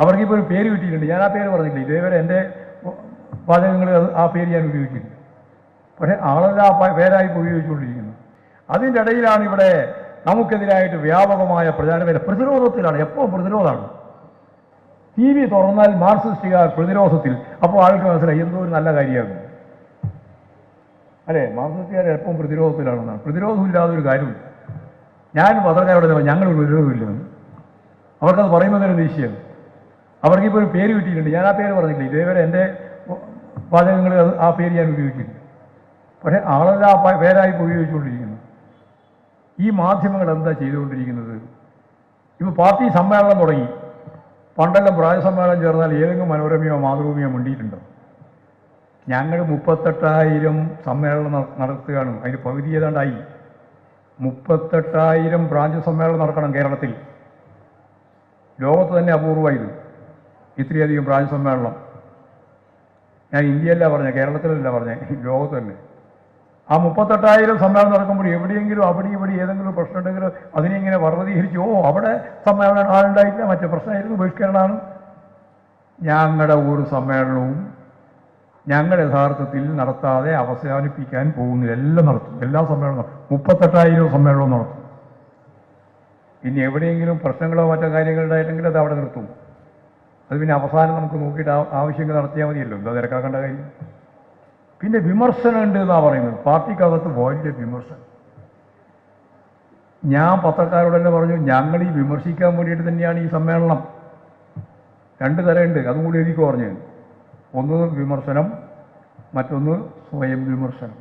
അവർക്കിപ്പോൾ ഒരു പേര് കിട്ടിയിട്ടുണ്ട്. ഞാൻ ആ പേര് പറഞ്ഞിട്ടില്ല. ഇതേവരെ എന്റെ വാചകങ്ങൾ ആ പേര് ഞാൻ ഉപയോഗിച്ചിട്ടില്ല. പക്ഷേ ആളല്ല ആ പേരായി ഉപയോഗിച്ചുകൊണ്ടിരിക്കുന്നത് ഉപയോഗിച്ചുകൊണ്ടിരിക്കുന്നു. അതിന്റെ ഇടയിലാണ് ഇവിടെ നമുക്കെതിരായിട്ട് വ്യാപകമായ പ്രചാരവേല പ്രതിരോധത്തിലാണ്. എപ്പോഴും പ്രതിരോധമാണ്. ടി വി തുറന്നാൽ മാർക്സിസ്റ്റുകാർ പ്രതിരോധത്തിൽ. അപ്പോൾ ആൾക്ക് മനസ്സിലായി എന്തോ ഒരു നല്ല കാര്യമാകും അല്ലേ? മാർക്സിസ്റ്റുകാർ എപ്പോഴും പ്രതിരോധത്തിലാണെന്നാണ്. പ്രതിരോധമില്ലാതെ ഒരു കാര്യമില്ല. ഞാൻ പത്രക്കാരോട് ഞങ്ങൾ പ്രതിരോധമില്ലെന്ന് അവർക്കത് പറയുമ്പോൾ തന്നെ ദേഷ്യമാണ്. അവർക്കിപ്പോൾ ഒരു പേര് കിട്ടിയിട്ടുണ്ട്. ഞാൻ ആ പേര് പറഞ്ഞിട്ടില്ല. ഇതേവരെ എന്റെ വാചകങ്ങൾ ആ പേര് ഞാൻ ഉപയോഗിച്ചിട്ടില്ല. പക്ഷേ ആളെല്ലാം ആ പേരായി ഇപ്പോൾ ഉപയോഗിച്ചുകൊണ്ടിരിക്കുന്നു. ഈ മാധ്യമങ്ങൾ എന്താ ചെയ്തുകൊണ്ടിരിക്കുന്നത്? ഇപ്പോൾ പാർട്ടി സമ്മേളനം തുടങ്ങി. പണ്ടെല്ലാം പ്രായ സമ്മേളനം ചേർന്നാൽ ഏതെങ്കിലും മനോരമയോ മാതൃഭൂമിയോ മിണ്ടിയിട്ടുണ്ടോ? ഞങ്ങൾ മുപ്പത്തെട്ടായിരം സമ്മേളനം നട- നടത്തുകയാണ്. അതിന് പകുതി ഏതാണ്ടായി? മുപ്പത്തെട്ടായിരം ബ്രാഞ്ച് സമ്മേളനം നടക്കണം കേരളത്തിൽ. ലോകത്ത് തന്നെ അപൂർവമായത് ഇത്രയധികം സമ്മേളനം ഞാൻ ഇന്ത്യയല്ല പറഞ്ഞ കേരളത്തിലല്ല പറഞ്ഞ ലോകത്തന്നെ. ആ മുപ്പത്തെട്ടായിരം സമ്മേളനം നടക്കുമ്പോൾ എവിടെയെങ്കിലും അവിടെ ഇവിടെ ഏതെങ്കിലും പ്രശ്നം ഉണ്ടെങ്കിൽ അതിനെ ഇങ്ങനെ ഓ അവിടെ സമ്മേളനം ആളുണ്ടായില്ല മറ്റേ പ്രശ്നമായിരുന്നു ബഹിഷ്കരണമാണ്. ഞങ്ങളുടെ ഒരു സമ്മേളനവും ഞങ്ങൾ യഥാർത്ഥത്തിൽ നടത്താതെ അവസാനിപ്പിക്കാൻ പോകുന്നില്ല. എല്ലാം നടത്തും. എല്ലാ സമ്മേളനവും മുപ്പത്തെട്ടായിരം സമ്മേളനവും നടത്തും. ഇനി എവിടെയെങ്കിലും പ്രശ്നങ്ങളോ മറ്റോ കാര്യങ്ങളുണ്ടായിട്ടെങ്കിൽ അത് അവിടെ നിർത്തും. അത് പിന്നെ അവസാനം നമുക്ക് നോക്കിയിട്ട് ആവശ്യങ്ങൾ നടത്തിയാൽ മതിയല്ലോ. എന്താ തിരക്കാക്കേണ്ട കാര്യം? പിന്നെ വിമർശനം ഉണ്ട് എന്നാ പറയുന്നത്. പാർട്ടിക്കകത്ത് വലിയ വിമർശനം. ഞാൻ പത്രക്കാരോട് തന്നെ പറഞ്ഞു ഞങ്ങൾ ഈ വിമർശിക്കാൻ വേണ്ടിയിട്ട് തന്നെയാണ് ഈ സമ്മേളനം. രണ്ട് തരമുണ്ട്. അതും കൂടി എനിക്ക് പറഞ്ഞു ഒന്ന് വിമർശനം മറ്റൊന്ന് സ്വയം വിമർശനം.